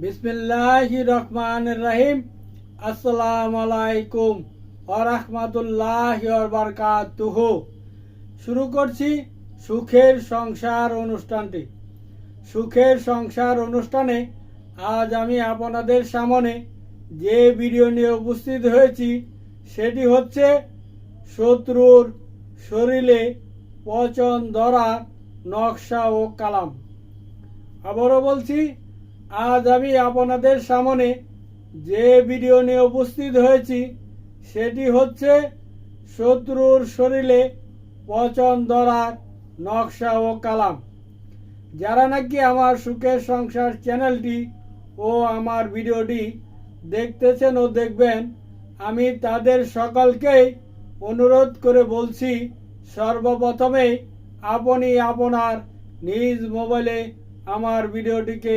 বিসমিল্লাহ রহমান রহিম। আসসালামু আলাইকুম ওরহমাতুল্লাহ বারকাতুহ। শুরু করছি সুখের সংসার অনুষ্ঠানটি। সুখের সংসার অনুষ্ঠানে আজ আমি আপনাদের সামনে যে ভিডিও নিয়ে উপস্থিত হয়েছি, সেটি হচ্ছে শত্রুর শরীরে পচন ধরা, নকশা ও কালাম। আবারও বলছি আজ আমি আপনাদের সামনে যে ভিডিও নিয়ে উপস্থিত হয়েছি, সেটি হচ্ছে শত্রুর শরীরে পচন ধরার নকশা ও কালাম। যারা নাকি আমার সুখের সংসার চ্যানেলটি ও আমার ভিডিওটি দেখতেছেন ও দেখবেন, আমি তাদের সকলকেই অনুরোধ করে বলছি, সর্বপ্রথমে আপনি আপনার নিজ মোবাইলে আমার ভিডিওটিকে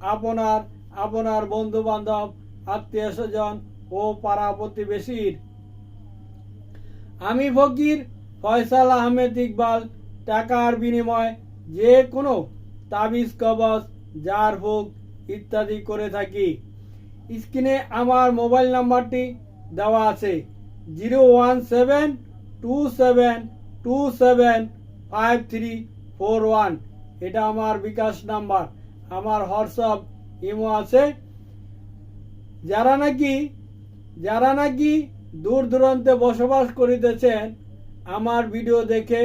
আপনার আপনার বন্ধু বান্ধব আত্মীয় স্বজন ও পাড়া প্রতিবেশীর। আমি ফকির ফয়সাল আহমেদ ইকবাল, টাকার বিনিময় যে কোনো তাবিজ, কবজ, জার, ভোগ ইত্যাদি করে থাকি। স্ক্রিনে আমার মোবাইল নাম্বারটি দেওয়া আছে। Zero one seven two seven two seven five three four one. এটা আমার বিকাশ নাম্বার। আমার হোয়াটসঅ্যাপ ইমো আছে। যারা নাকি যারা নাকি দূর দূরান্তে বসবাস করিতেছেন, আমার ভিডিও দেখে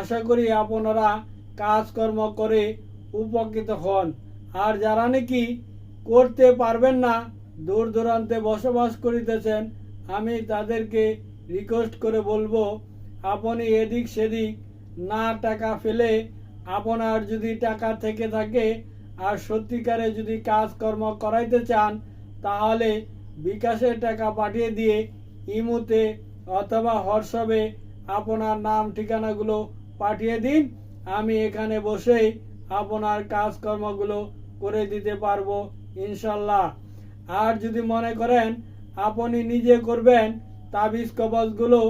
আশা করি আপনারা কাজকর্ম করে উপকৃত হন। আর যারা নাকি করতে পারবেন না, দূর দূরান্তে বসবাস করিতেছেন, আমি তাদেরকে রিকোয়েস্ট করে বলব, আপনি এদিক সেদিক না টাকা ফেলে, আপনার যদি টাকা থেকে থাকে আর সত্যিকারে যদি কাজকর্ম করাইতে চান, তাহলে বিকাশের টাকা পাঠিয়ে দিয়ে ইমুতে অথবা হোয়াটসঅ্যাপে আপনার নাম, ঠিকানাগুলো পাঠিয়ে দিন। আমি এখানে বসেই আপনার কাজকর্মগুলো করে দিতে পারব, ইনশাল্লাহ। আর যদি মনে করেন আপনি নিজে করবেন, তাবিজ কবজগুলো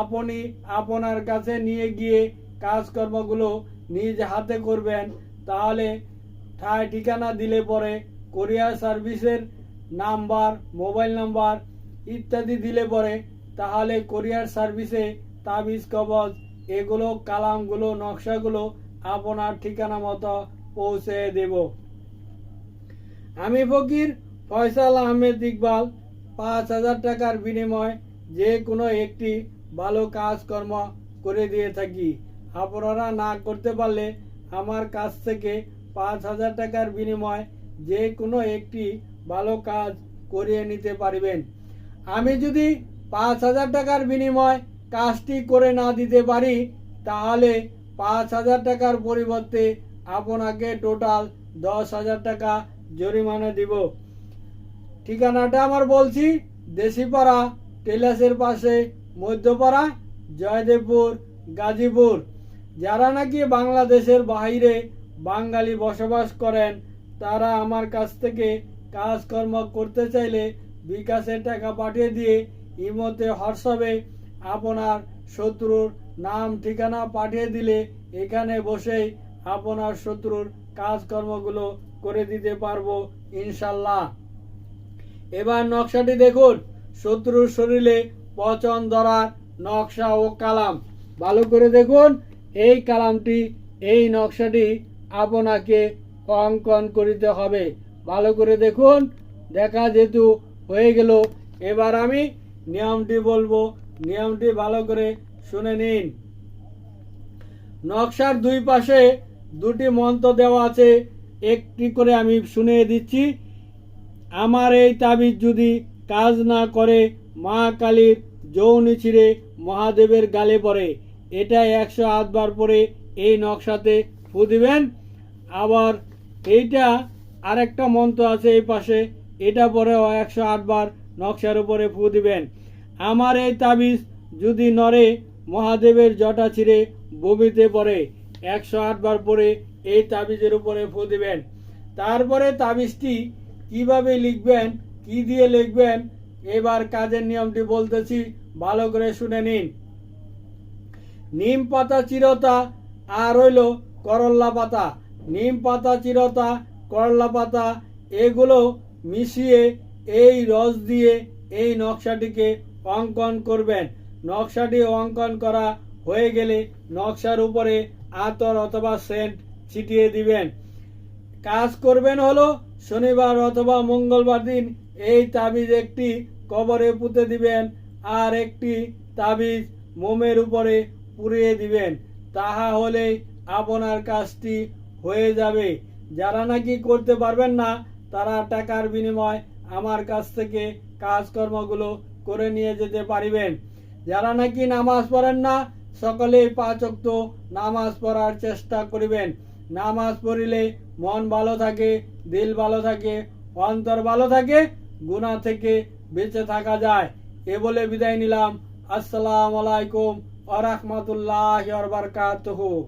আপনি আপনার কাছে নিয়ে গিয়ে কাজকর্মগুলো নিজ হাতে করবেন, তাহলে ঠায় ঠিকানা দিলে পরে কোরিয়ার সার্ভিসের নাম্বার মোবাইল নাম্বার ইত্যাদি দিলে পরে তাহলে কোরিয়ার সার্ভিসে তাবিজ, কবজ এগুলো, কালামগুলো, নকশাগুলো আপনার ঠিকানা মতো পৌঁছে দেব। আমি ফকির ফয়সাল আহমেদ ইকবাল, পাঁচ হাজার টাকার বিনিময় যে কোনো একটি ভালো কাজকর্ম করে দিয়ে থাকি। আপনারা না করতে পারলে আমার কাছ থেকে পাঁচ হাজার টাকার বিনিময় যে কোনো একটি ভালো কাজ করিয়ে নিতে পারবেন। আমি যদি পাঁচ হাজার টাকার বিনিময় কাজটি করে না দিতে পারি, তাহলে পাঁচ হাজার টাকার পরিবর্তে আপনাকে টোটাল দশ হাজার টাকা জরিমানা দিব। ঠিকানাটা আমার বলছি, দেশিপাড়া, টেলাসের পাশে মধ্যপাড়া, জয়দেবপুর, গাজীপুর। যারা নাকি বাংলাদেশের বাইরে বাঙালি বসবাস করেন, তারা আমার কাছ থেকে কাজকর্ম করতে চাইলে বিকাশের টাকা পাঠিয়ে দিয়ে ইমোতে হোয়াটসঅ্যাপে আপনার শত্রুর নাম, ঠিকানা পাঠিয়ে দিলে এখানে বসেই আপনার শত্রুর কাজকর্মগুলো করে দিতে পারব ইনশাল্লাহ। এবার নকশাটি দেখুন। শত্রুর শরীরে পচন ধরার নকশা ও কালাম। ভালো করে দেখুন, এই কালামটি, এই নকশাটি আপনাকে অঙ্কন করিতে হবে। ভালো করে দেখুন, দেখা যেহেতু হয়ে গেল, এবার আমি নিয়মটি বলব। নিয়মটি ভালো করে শুনে নিন। নকশার দুই পাশে দুটি মন্ত্র দেওয়া আছে, একটি করে আমি শুনিয়ে দিচ্ছি। আমার এই তাবিজ যদি কাজ না করে, মা কালীর যৌনি ছিঁড়ে মহাদেবের গালে পড়ে। এটা একশো আটবার পরে এই নকশাতে ফু দিবেন। আবার এইটা আরেকটা মন্ত্র আছে এই পাশে। এটা পরে একশো আটবার নকশার উপরে ফু দিবেন। আমার এই তাবিজ যদি নড়ে, মহাদেবের জটা ছিঁড়ে বমিতে পড়ে। একশো আটবার পরে এই তাবিজের উপরে ফু দিবেন। তারপরে তাবিজটি কীভাবে লিখবেন, কি দিয়ে লিখবেন, এবার কাজের নিয়মটি বলতেছি, ভালো করে শুনে নিন। নিম পাতা চিরতা আর হইল করল্লা পাতা, নিম পাতা, চিরতা, করল্লা পাতা, এগুলো মিশিয়ে এই রস দিয়ে এই নকশাটিকে অঙ্কন করবেন। নকশাটি অঙ্কন করা হয়ে গেলে নকশার উপরে আতর অথবা সেন্ট ছিটিয়ে দিবেন। কাজ করবেন হলো শনিবার অথবা মঙ্গলবার দিন এই তাবিজ একটি কবরে পুঁতে দিবেন আর একটি তাবিজ মোমের উপরে পুড়িয়ে দিবেন। তাহা হলে আপনার কাজটি হয়ে যাবে। যারা নাকি করতে পারবেন না, তারা টাকার বিনিময় আমার কাছ থেকে কাজকর্মগুলো করে নিয়ে যেতে পারিবেন। যারা নাকি নামাজ পড়েন না, সকলেই পাঁচ অক্ত নামাজ পড়ার চেষ্টা করিবেন। নামাজ পড়িলে মন ভালো থাকে, দিল ভালো থাকে, অন্তর ভালো থাকে গুণা থেকে বেঁচে থাকা যায়। এ বলে বিদায় নিলাম। আসসালামু আলাইকুম আ রহমতুল্লাহ বারকাতুহু।